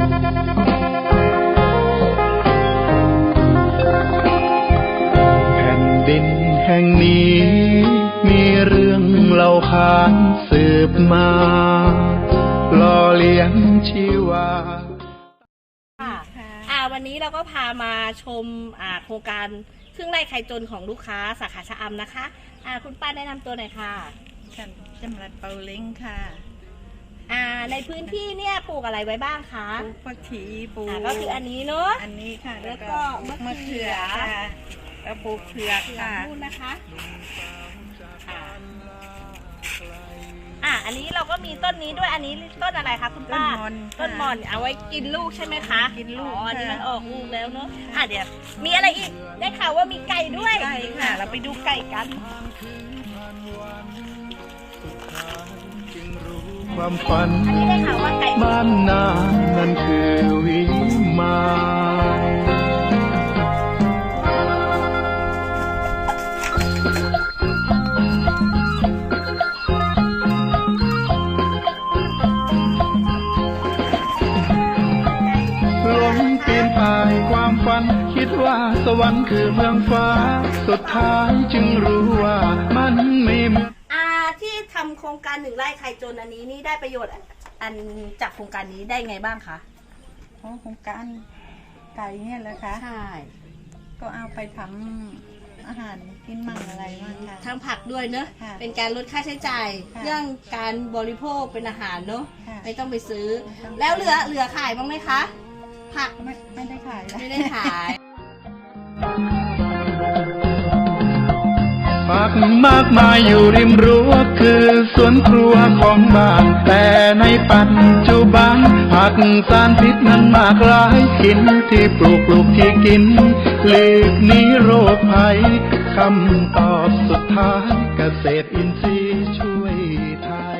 แผ่นดินแห่งนี้ มีเรื่องเล่าขานสืบมาหล่อเลี้ยงชีวาค่ะวันนี้เราก็พามาชมโครงการเครื่องไล่ไข่จนของลูกค้าสาขาชะอำนะคะอ่คุณป้าแนะนำตัวหน่อยค่ะ ฉันจำรัดเปาเล้งค่ะ ในพื้นที่เนี่ยปลูกอะไรไว้บ้างคะปลูกผักชีปลูกอ่าก็คืออันนี้เนาะ อันนี้ค่ะ แล้แล้ววก็ก็มะมะเขืเขืออค่ะ แล้วปลูกเผือกเผือกค่ะนู่นนะคะค่ะอ่าอันนี้เราก็มีต้นนี้ด้วยอันนี้ต้นอะไรคะคุณต้นป้ามอนต้นหมอนเอาไว้กินลูกใช่ไหมคะกินลูกอ๋ออันนี้ค่ะมันออกลูกแล้วเนาะอะเดี๋ยวมีอะไรอีกได้ข่าวว่ามีไก่ด้วย ไก่ค่ะ เราไปดูไก่กันความฝันอันนี้ได้ข่าวว่าไก่บ้านนานั่นคือวิมานหลงปีนป่ายความฝัน คิดว่าสวรรค์คือเมืองฟ้า สุดท้ายจึงรู้ว่า โครงการหนึ่งไร่ไข่จนอันนี้นี่ได้ประโยชน์อันจากโครงการนี้ได้ไงบ้างคะเพราะโครงการไก่เนี่ยแหละค่ะใช่ก็เอาไปทำอาหารกินมั่งอะไรมั่งค่ะ ทั้งผักด้วยเนอะค่ะเป็นการลดค่าใช้จ่าย ค่ะ เรื่องการบริโภคเป็นอาหารเนอะค่ะไม่ต้องไปซื้อไม่ต้องแล้วเหลือเหลือขายบ้างไหมคะ ผักไม่ไม่ได้ขายนะไม่ได้ขายผั กมากมายอยู่ริมรั้วคือสวนครัวของบ้าน แต่ในปัจจุบันผักสารพิษนั้นมากหลายกินที่ปลูกปลูกที่กินหลีกนี้โรคภัยคำตอบสุดท้ายเกษตรอินทรีย์ช่วยไทย